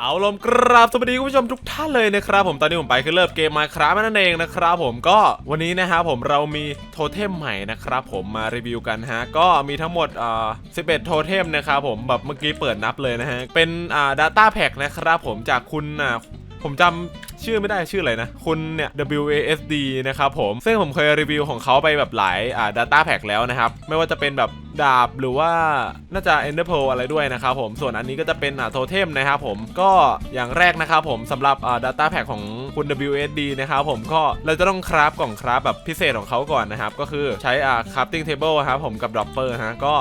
เอาลมกราบสวัสดีคุณผู้ชมทุกท่านเลยนะครับผมตอนนี้ผมไปคือเริ่มเกมมาครับนั่นเองนะครับผมก็วันนี้นะครับผมเรามีโทเทมใหม่นะครับผมมารีวิวกันฮะก็มีทั้งหมดอ่า11โทเทมนะครับผมแบบเมื่อกี้เปิดนับเลยนะฮะเป็นอ่าดัตต้าแพ็กนะครับผมจากคุณอ่า ผมจำชื่อไม่ได้ชื่ออะไรนะ คุณเนี่ย WASD นะครับผม ซึ่งผมเคยรีวิวของเขาไปแบบหลายอ่า Data Pack แล้วนะครับ ไม่ว่าจะเป็นแบบดาบหรือว่าน่าจะ Ender Pearl อะไรด้วยนะครับผมส่วนอันนี้ก็จะเป็นอ่าโทเทมนะครับผมก็อย่างแรกนะครับผมสำหรับอ่า Data Pack ของคุณ WASD นะครับผมก็เราจะต้องคราฟกล่องคราฟแบบพิเศษของเขาก่อนนะครับ ก็คือใช้อ่า crafting table ครับผมกับ dropper ฮะก็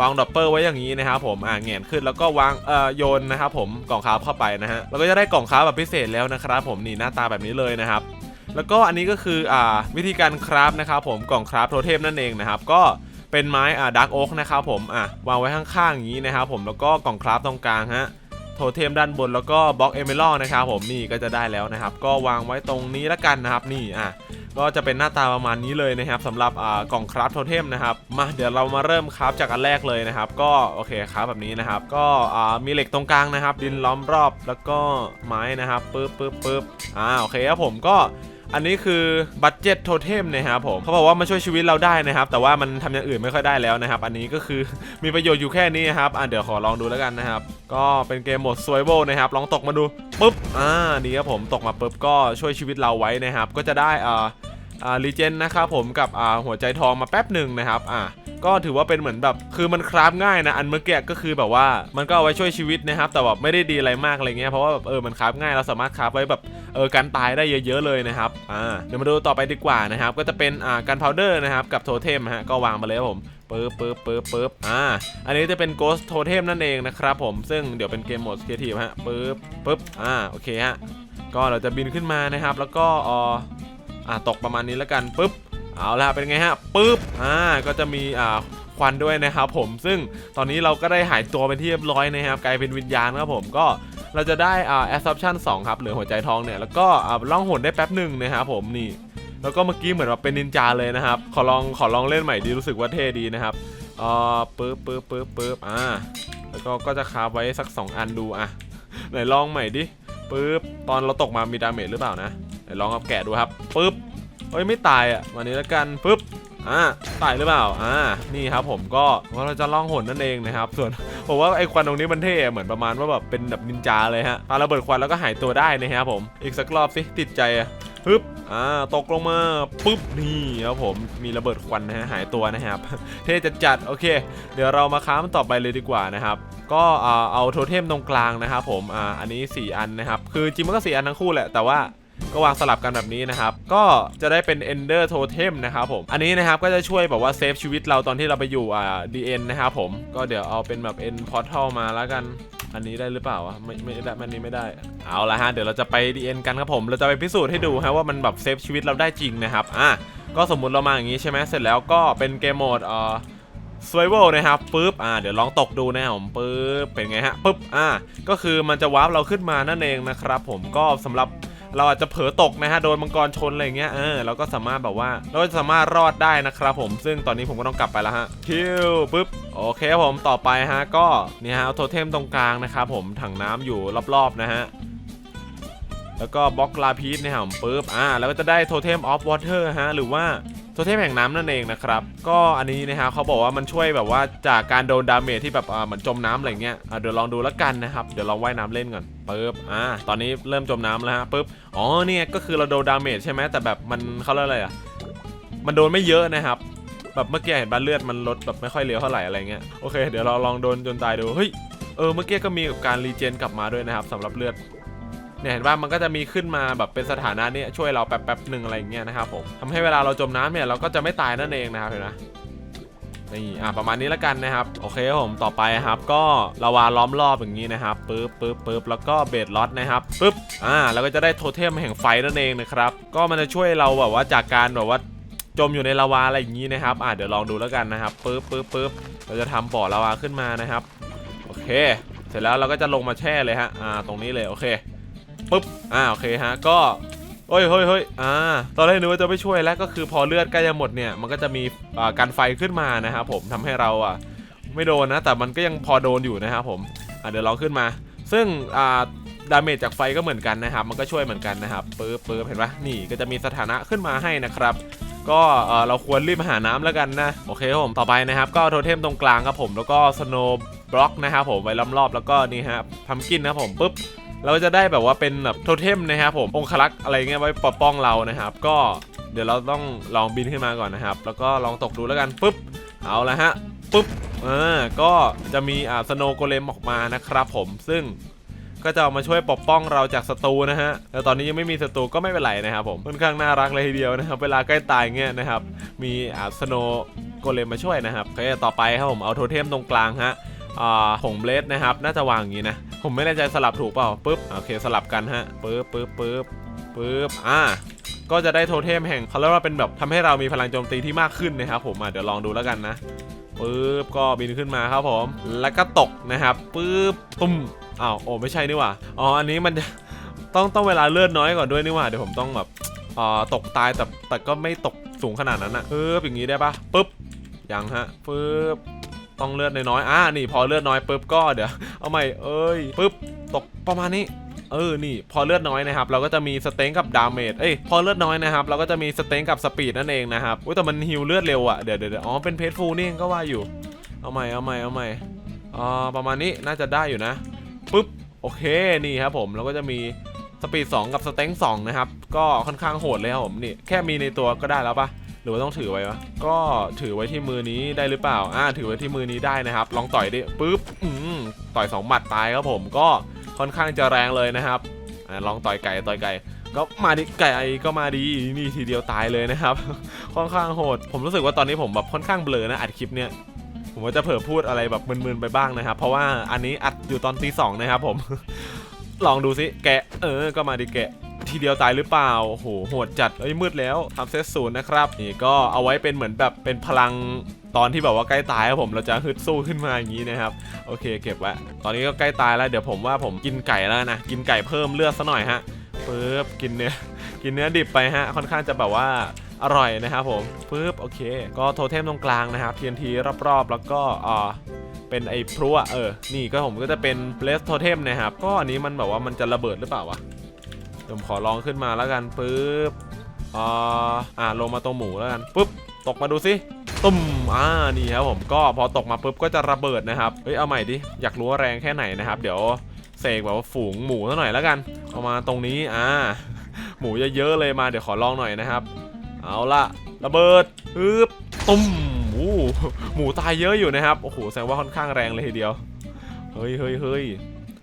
วางดอปเปอร์ไว้อย่างนี้นะครับผมอ่าแหงนขึ้นแล้วก็วางเอ่อโยนนะครับผมกล่องคราฟเข้าไปนะฮะแล้วก็จะได้กล่องคราฟแบบพิเศษแล้วนะครับผมนี่หน้าตาแบบนี้เลยนะครับแล้วก็อันนี้ก็คืออ่าวิธีการคราฟนะครับผมกล่องคราฟโทเทมนั่นเองนะครับก็เป็นไม้อ่าดักโอ๊กนะครับผมอะวางไว้ข้างๆอย่างนี้นะครับผมแล้วก็กล่องคราฟตรงกลางฮะโทเทมด้านบนแล้วก็บล็อกเอเมอรัลนะครับผมนี่ก็จะได้แล้วนะครับ ก็วางไว้ตรงนี้ละกันนะครับนี่อะ ก็จะเป็นหน้าตาประมาณนี้เลยนะครับสำหรับอ่ากล่องคราฟโทเทมนะครับมาเดี๋ยวเรามาเริ่มคราฟจากอันแรกเลยนะครับ ก็โอเคคราฟแบบนี้นะครับ ก็มีเหล็กตรงกลางนะครับ ดินล้อมรอบแล้วก็ไม้นะครับปึ๊บปึ๊บปึ๊บอ่าโอเคครับผมก็ อันนี้คือบัตเจ็ตโทเทมนะครับผมเขาบอกว่ามันช่วยชีวิตเราได้นะครับ แต่ว่ามันทำอย่างอื่นไม่ค่อยได้แล้วนะครับ อันนี้ก็คือมีประโยชน์อยู่แค่นี้ครับอะเดี๋ยวขอลองดูแล้วกันนะครับ ก็เป็นเกมโหมดซวยโบนะครับ ลองตกมาดูปุ๊บอ่านี่ครับผมตกมาปุ๊บก็ช่วยชีวิตเราไว้นะครับ ก็จะได้อ่าอ่ารีเจนนะครับผมกับอ่าหัวใจทองมาแป๊บหนึ่งนะครับอ่า ก็ถือว่าเป็นเหมือนแบบ คือมันคราฟง่ายนะอันเมื่อกี้ก็คือแบบว่ามันก็เอาไว้ช่วยชีวิตนะครับแต่แบบไม่ได้ดีอะไรมากอะไรเงี้ยเพราะว่าแบบเออมันคราฟง่ายเราสามารถคราฟไว้แบบเออกันตายได้เยอะๆเลยนะครับอ่าเดี๋ยวมาดูต่อไปดีกว่านะครับก็จะเป็นอ่ากันพาวเดอร์นะครับกับโทเทมฮะก็วางมาเลยครับผมปึ๊บปึ๊บปึ๊บปึ๊บอ่า อันนี้จะเป็นโกสโทเทมนั่นเองนะครับผม ซึ่งเดี๋ยวเป็นเกมโหมดครีเอทีฟฮะปึ๊บปึ๊บอ่า โอเคฮะ ก็เราจะบินขึ้นมานะครับ แล้วก็อออ่าตกประมาณนี้แล้วกันปุ๊บ เอาละเป็นไงฮะปุ๊บอ่าก็จะมีอ่าควันด้วยนะครับผมซึ่งตอนนี้เราก็ได้หายตัวเป็นที่เรียบร้อยนะครับกลายเป็นวิญญาณครับผมก็เราจะได้อ่า absorption 2ครับเหลือหัวใจทองเนี่ยแล้วก็อ่าล่องหนได้แป๊บหนึ่งนะครับผมนี่ แล้วก็เมื่อกี้เหมือนแบบเป็นนินจาเลยนะครับ ขอลองขอลองเล่นใหม่ดีรู้สึกว่าเท่ดีนะครับอ่าปึ๊บปึ๊บปึ๊บปึ๊บอ่าแล้วก็ก็จะคาบไว้สัก 2 อันดูอะไหนลองใหม่ดิปึ๊บตอนเราตกมามีดาเมจหรือเปล่านะไหนลองเอาแกะดูครับปึ๊บ เฮ้ยไม่ตายอะวันนี้แล้วกันปุ๊บอ่าตายหรือเปล่าอ่านี่ครับผมก็ว่าเราจะล่องหนนั่นเองนะครับ ส่วนผมว่าไอ้ควันตรงนี้มันเท่เหมือนประมาณว่าแบบเป็นแบบนินจาเลยฮะปาระเบิดควันแล้วก็หายตัวได้นะครับผมอีกสักรอบสิติดใจอะปึ๊บอ่าตกลงมาปุ๊บนี่ครับผมมีระเบิดควันนะฮะหายตัวนะครับ เท่จัดจัดโอเค เดี๋ยวเรามาค้ามันต่อไปเลยดีกว่านะครับ ก็อ่าเอาโทเทมตรงกลางนะครับผมอ่าอันนี้ 4 อันนะครับ คือจริงมันก็4อันทั้งคู่แหละแต่ว่า ก็วางสลับกันแบบนี้นะครับ ก็จะได้เป็น Ender Totem นะครับผม อันนี้นะครับก็จะช่วยแบบว่าเซฟชีวิตเราตอนที่เราไปอยู่อ่า DN นะครับผม ก็เดี๋ยวเอาเป็นแบบ End Portal มาแล้วกัน อันนี้ได้หรือเปล่าวะไม่ไม่ได้อันนี้ไม่ได้ เอาละฮะ เดี๋ยวเราจะไป DN กันครับผม เราจะไปพิสูจน์ให้ดูฮะว่ามันแบบเซฟชีวิตเราได้จริงนะครับ อะ ก็สมมุติเรามาอย่างนี้ใช่ไหมเสร็จแล้วก็เป็นเกมโหมดเอ่อ survival นะครับปุ๊บอ่าเดี๋ยวลองตกดูนะผมปุ๊บเป็นไงฮะปุ๊บอ่าก็คือมันจะวาร์ปเราขึ้นมานั่นเองนะครับผมก็สำหรับ เราอาจจะเผลอตกนะฮะโดนมังกรชนอะไรเงี้ยเออเราก็สามารถแบบว่าเราสามารถรอดได้นะครับผมซึ่งตอนนี้ผมก็ต้องกลับไปแล้วฮะคิวปุ๊บโอเคผมต่อไปฮะก็นี่ฮะเอาโทเทมตรงกลางนะครับผมถังน้ำอยู่รอบๆนะฮะแล้วก็บล็อกลาพีสนะครับปึ๊บอ่าแล้วก็จะได้โทเทมออฟวอเตอร์ฮะหรือว่า โทเทมแห่งน้ำนั่นเองนะครับ ก็อันนี้นะฮะเขาบอกว่ามันช่วยแบบว่าจากการโดนดาเมจที่แบบเหมือนจมน้ำอะไรเงี้ยเดี๋ยวลองดูแล้วกันนะครับ เดี๋ยวลองว่ายน้ำเล่นก่อนปุ๊บอ่าตอนนี้เริ่มจมน้ำแล้วฮะปุ๊บอ๋อเนี่ยก็คือเราโดนดาเมจใช่ไหมแต่แบบมันเขาเรียกอะไรอะมันโดนไม่เยอะนะครับ แบบเมื่อกี้เห็นบ้านเลือดมันลดแบบไม่ค่อยเร็วเท่าไหร่อะไรเงี้ยโอเคเดี๋ยวเราลองโดนจนตายดูเฮ้ยเออเมื่อกี้ก็มีการรีเจนกลับมาด้วยนะครับสำหรับเลือด เนี่ยเห็นว่ามันก็จะมีขึ้นมาแบบเป็นสถานะนี่ช่วยเราแป๊บๆหนึ่งอะไรอย่างเงี้ยนะครับผมทำให้เวลาเราจมน้ำเนี่ยเราก็จะไม่ตายนั่นเองนะครับเห็นไหมนี่อะประมาณนี้แล้วกันนะครับ โอเคครับผมต่อไปครับ ก็ลาวาล้อมรอบอย่างนี้นะครับปึ๊บปึ๊บปึ๊บแล้วก็เบดล็อตนะครับปึ๊บอ่าแล้วก็จะได้โทเทมแห่งไฟนั่นเองนะครับ ก็มันจะช่วยเราแบบว่าจากการแบบว่าจมอยู่ในลาวาอะไรอย่างนี้นะครับอ่าเดี๋ยวลองดูแล้วกันนะครับปึ๊บปึ๊บปึ๊บเราจะทำบ่อลาวาขึ้นมานะครับ โอเค เสร็จแล้วเราก็จะลงมาแช่เลยฮะอ่าตรงนี้เลยโอเค ปุ๊บอ่าโอเคฮะก็เฮ้ยเฮ้ยเฮ้ยอ่า ตอนแรกนึกว่าจะไม่ช่วยแล้วก็คือพอเลือดใกล้จะหมดเนี่ย มันก็จะมีอ่าการไฟขึ้นมานะครับผมทำให้เราอะไม่โดนนะ แต่มันก็ยังพอโดนอยู่นะครับผมอ่าเดี๋ยวลองขึ้นมา ซึ่งอ่าดาเมจจากไฟก็เหมือนกันนะครับ มันก็ช่วยเหมือนกันนะครับปึ๊บปึ๊บเห็นปะนี่ก็จะมีสถานะขึ้นมาให้นะครับ ก็เราควรรีบหาน้ำแล้วกันนะ โอเคครับผม ต่อไปนะครับ ก็โทเทมตรงกลางครับผม แล้วก็สโนว์บล็อกนะครับผม ไว้ล้อมรอบ แล้วก็นี่ฮะพัมกินนะครับผมปุ๊บ เราจะได้แบบว่าเป็นแบบโทเทมนะครับผมองคลักษ์อะไรเงี้ยไว้ปกป้องเรานะครับ ก็เดี๋ยวเราต้องลองบินขึ้นมาก่อนนะครับ แล้วก็ลองตกดูแล้วกันปุ๊บเอาละฮะปุ๊บอ่าก็จะมีอ่าสโนโกเลมออกมานะครับผมซึ่งก็จะามาช่วยปกป้องเราจากศัตรูนะฮะ แต่ตอนนี้ยังไม่มีศัตรูก็ไม่เป็นไรนะครับผม ค่อนข้างน่ารักเลยทีเดียวนะครับ เวลาใกล้ตายเงี้ยนะครับ มีอ่าสโนโกเลมมาช่วยนะครับโอเคต่อไปครับผม เอาโทเทมตรงกลางฮะ อ่าผงเบลดนะครับ น่าจะวางอย่างนี้นะ ผมไม่แน่ใจสลับถูกเปล่าปุ๊บโอเคสลับกันฮะปุ๊บปุ๊บปุ๊บปุ๊บอ่าก็จะได้โทเทมแห่งเขาเรียกว่าเป็นแบบทำให้เรามีพลังโจมตีที่มากขึ้นนะครับผมอะเดี๋ยวลองดูแล้วกันนะปุ๊บก็บินขึ้นมาครับผม แล้วก็ตกนะครับปุ๊บตุ้มอ้าวโอ้ไม่ใช่นี่หว่าอ๋ออันนี้มันต้องต้องเวลาเลือดน้อยก่อนด้วยนี่หว่าเดี๋ยวผมต้องแบบอ่าตกตายแต่แต่ก็ไม่ตกสูงขนาดนั้นนะปุ๊บอย่างนี้ได้ปะปุ๊บยังฮะปุ๊บ ต้องเลือดน้อยๆอ่านี่พอเลือดน้อยปุ๊บก็เดี๋ยวเอาใหม่เอ้ยปุ๊บตกประมาณนี้เออ นี่ พอเลือดน้อยนะครับ เราก็จะมีสเต็งกับดาเมจ เอ้ย พอเลือดน้อยนะครับ เราก็จะมีสเต็งกับสปีดนั่นเองนะครับ อุ้ยแต่มันฮิวเลือดเร็วอะเดี๋ยวเดี๋ยวเดี๋ยวอ๋อ เป็นเพจฟูนี่เองก็ว่าอยู่ เอาใหม่ เอาใหม่ เอาใหม่อ่าประมาณนี้ น่าจะได้อยู่นะ ปุ๊บ โอเค นี่ครับผม เราก็จะมีสปีด 2 กับสเต็ง2นะครับ ก็ค่อนข้างโหดเลยครับผม นี่ แค่มีในตัวก็ได้แล้วปะ หรือว่าต้องถือไว้วะก็ถือไว้ที่มือนี้ได้หรือเปล่าอ่าถือไว้ที่มือนี้ได้นะครับ ลองต่อยดิปึ๊บอืมต่อยสองหมัดตายครับผมก็ค่อนข้างจะแรงเลยนะครับอ่าลองต่อยไก่ต่อยไก่ก็มาดิไก่ก็มาดีนี่ทีเดียวตายเลยนะครับ ค่อนข้างโหด ผมรู้สึกว่าตอนนี้ผมแบบค่อนข้างเบลอนะอัดคลิปเนี่ยผมก็จะเผลอพูดอะไรแบบมึนๆไปบ้างนะครับ เพราะว่าอันนี้อัดอยู่ตอนตีสองนะครับผม ลองดูสิแกะเออ ก็มาดิแกะ ทีเดียวตายหรือเปล่าโอ้โหโหดจัดเอ้ยมืดแล้วทำเซตศูนย์นะครับนี่ก็เอาไว้เป็นเหมือนแบบเป็นพลังตอนที่แบบว่าใกล้ตายครับผมเราจะฮึดสู้ขึ้นมาอย่างนี้นะครับ โอเคเก็บไว้ตอนนี้ก็ใกล้ตายแล้วเดี๋ยวผมว่าผมกินไก่แล้วนะกินไก่เพิ่มเลือดซะหน่อยฮะปึ๊บกินเนื้อกินเนื้อดิบไปฮะค่อนข้างจะแบบว่าอร่อยนะครับผมปึ๊บโอเค ก็โทเทมตรงกลางนะครับ TNT รอบๆ แล้วก็อ่าเป็นไอ้พลุอะเออ นี่ก็ผมก็จะเป็นเ a สโทเทมนะครับ ก็อันนี้มันแบบว่ามันจะระเบิดหรือเปล่าวะ ผมขอลองขึ้นมาแล้วกันปึ๊บอ่าอ่าลงมาตรงหมูแล้วกันปุ๊บตกมาดูสิตุ้มอ่านี่ครับผมก็พอตกมาปุ๊บก็จะระเบิดนะครับเฮ้ยเอาใหม่ดิอยากรู้ว่าแรงแค่ไหนนะครับ เดี๋ยวเสกแบบว่าฝูงหมูซะหน่อยแล้วกันเอามาตรงนี้อ่าหมูเยอะๆเลยมาเดี๋ยวขอลองหน่อยนะครับ เอาละระเบิดปึ๊บตุ้มโอ้หมูตายเยอะอยู่นะครับโอ้โหแสดงว่าค่อนข้างแรงเลยทีเดียวเฮ้ยเฮ้ยเฮ้ย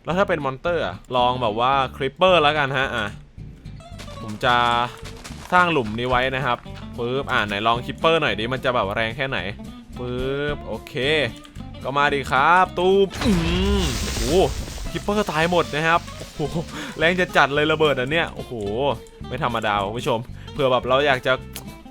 แล้วถ้าเป็นมอนเตอร์ลองแบบว่าคริปเปอร์แล้วกันฮะอะผมจะสร้างหลุมนี้ไว้นะครับปึ๊บอ่าไหนลองคริปเปอร์หน่อยดิมันจะแบบแรงแค่ไหนปึ๊บโอเค ก็มาดีครับตูมอืมโอ้โหคิปเปอร์ตายหมดนะครับโอ้โหแรงจะจัดเลยระเบิดอันเนี้ยโอ้โหไม่ธรรมดาคุณผู้ชมเผื่อแบบเราอยากจะ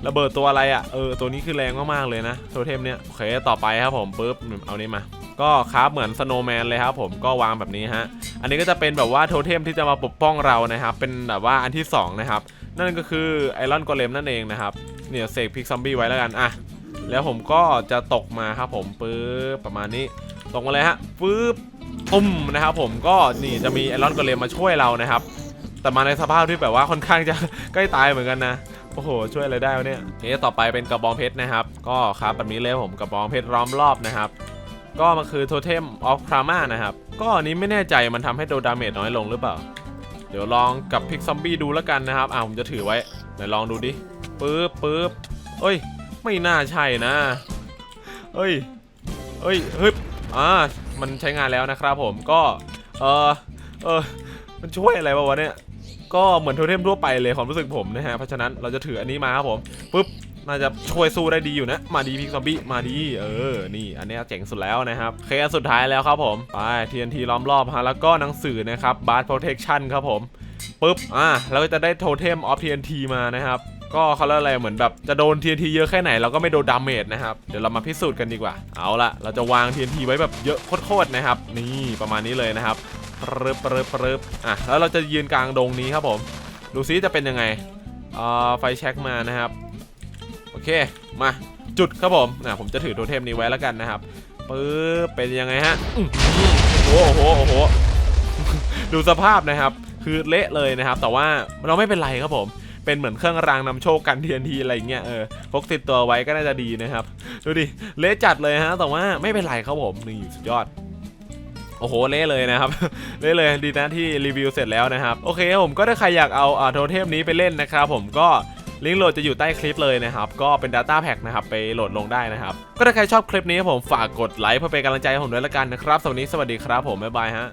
ระเบิดตัวอะไรอะเออตัวนี้คือแรงมากๆเลยนะโทเทมเนี้ยโอเคต่อไปครับผมปึ๊บเอานี้มา ก็คราฟเหมือนสโนว์แมนเลยครับผมก็วางแบบนี้ฮะ อันนี้ก็จะเป็นแบบว่าโทเทมที่จะมาปกป้องเรานะครับ เป็นแบบว่าอันที่สองนะครับ นั่นก็คือไอรอนโกเลมนั่นเองนะครับ เนี่ยเสกพิกซอมบี้ไว้แล้วกันอะแล้วผมก็จะตกมาครับผมปึ๊บประมาณนี้ตกมาเลยฮะปึ๊บตุ้มนะครับผมก็นี่จะมีไอรอนโกเลมมาช่วยเรานะครับ แต่มาในสภาพที่แบบว่าค่อนข้างจะใกล้ตายเหมือนกันนะโอ้โหช่วยอะไรได้วะเนี่ยโอเคต่อไปเป็นกระบองเพชรนะครับ ก็ครับแบบนี้เลยผมกระบองเพชรล้อมรอบนะครับ ก็มันคือโทเทมออฟครามานะครับ ก็อันนี้ไม่แน่ใจมันทำให้โดนดาเมจน้อยลงหรือเปล่า เดี๋ยวลองกับพิกซอมบี้ดูแล้วกันนะครับอ่าผมจะถือไว้ไหนลองดูดิปึ๊บปึ๊บเอ้ย ไม่น่าใช่นะ เอ้ย เอ้ยฮึบอ่ามันใช้งานแล้วนะครับผมก็เออเออมันช่วยอะไรวะวะเนี่ยก็เหมือนโทเทมทั่วไปเลยความรู้สึกผมนะฮะเพราะฉะนั้นเราจะถืออันนี้มาครับผมปึ๊บ น่าจะช่วยสู้ได้ดีอยู่นะ มาดีพิกซอมบี้มาดีเออ นี่อันนี้เจ๋งสุดแล้วนะครับเคสสุดท้ายแล้วครับผม ไป TNT ล้อมรอบฮะแล้วก็หนังสือนะครับ Bard Protection ครับผมปึ๊บอ่าเราก็จะได้ Totem of TNT มานะครับก็เขาเรียกอะไรเหมือนแบบจะโดน TNT เยอะแค่ไหนเราก็ไม่โดนดาเมจนะครับ เดี๋ยวเรามาพิสูจน์กันดีกว่า เอาละเราจะวาง TNT ไว้แบบเยอะโคตรๆนะครับ นี่ประมาณนี้เลยนะครับปรึบปรึบปรึบอะแล้วเราจะยืนกลางดงนี้ครับผม ดูซิจะเป็นยังไงอ่าไฟแช็กมานะครับ โอเคมาจุดครับผมนะผมจะถือโทเทมนี้ไว้แล้วกันนะครับปึ๊บเป็นยังไงฮะโอ้โหโอ้โหโอ้โหดูสภาพนะครับ คือเละเลยนะครับ แต่ว่าเราไม่เป็นไรครับผม เป็นเหมือนเครื่องรางนำโชคกันเทียนทีอะไรเงี้ยเออพกติดตัวไว้ก็น่าจะดีนะครับ ดูดิเละจัดเลยฮะแต่ว่าไม่เป็นไรครับผมนี่สุดยอดโอ้โหเละเลยนะครับเละเลยดีนะที่รีวิวเสร็จแล้วนะครับ โอเคผมก็ถ้าใครอยากเอาอ่าโทเทมนี้ไปเล่นนะครับ ผมก็ ลิงก์โหลดจะอยู่ใต้คลิปเลยนะครับ ก็เป็น Data Pack นะครับ ไปโหลดลงได้นะครับ ก็ถ้าใครชอบคลิปนี้ครับผมฝากกดไลค์เพื่อเป็นกำลังใจให้ผมด้วยละกันนะครับสวัสดีสวัสดีครับผมบ๊ายบายฮะ